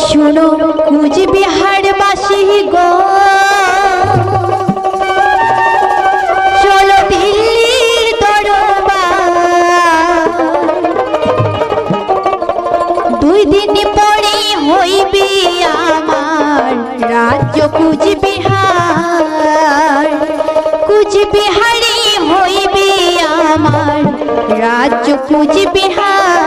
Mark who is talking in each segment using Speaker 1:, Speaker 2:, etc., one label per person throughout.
Speaker 1: শুনো কুচবিহারবাসী গো। দুই দিন পরে রাজ্য কুচবিহার কুচবিহারে হইবি আমার রাজ্য কুচবিহার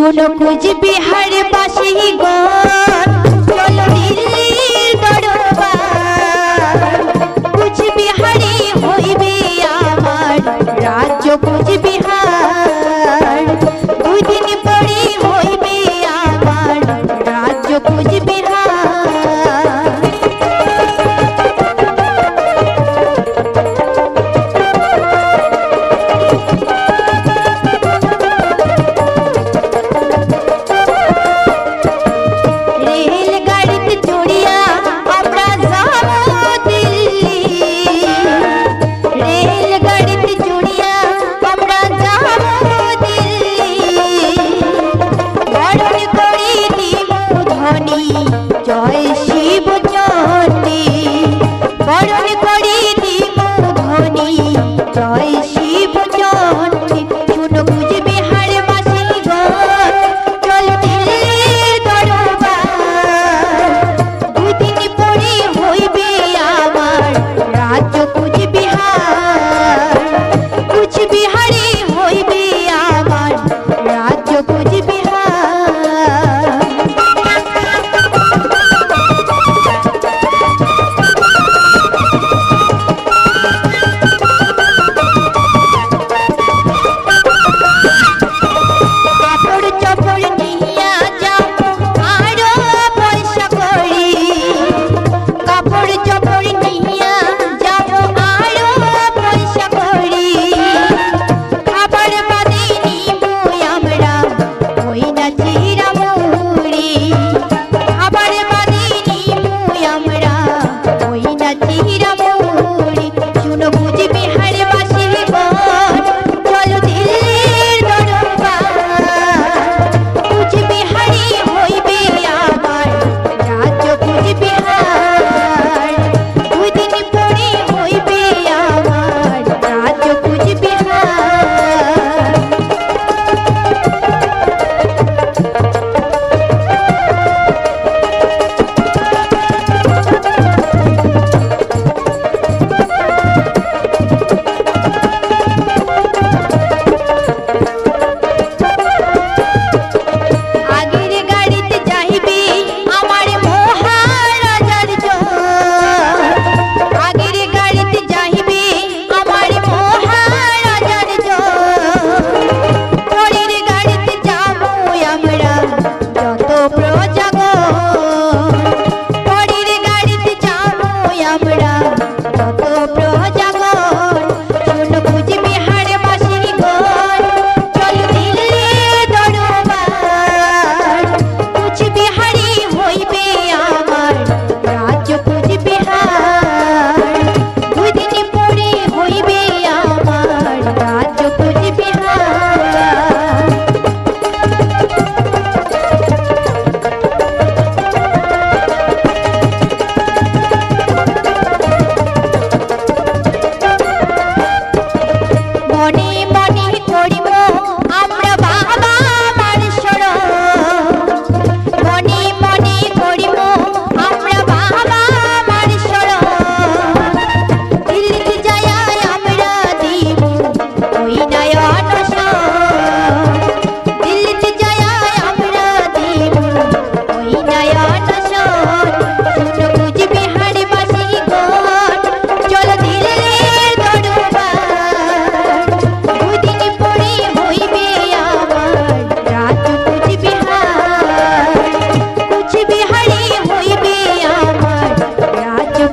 Speaker 1: চলো কুচবিহার বাসি গন চলো দিল্লির দরবার। কুচবিহারে হইবে আমার রাজ্য কুচবিহার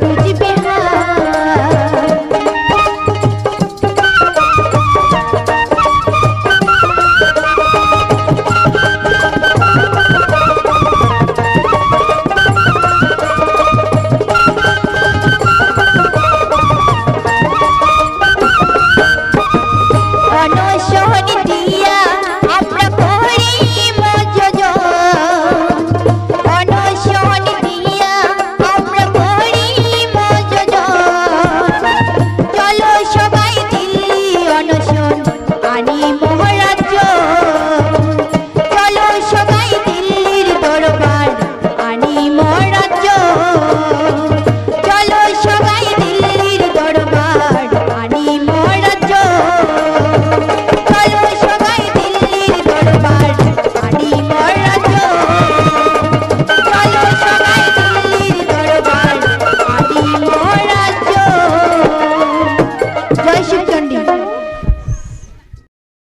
Speaker 1: বুঝবে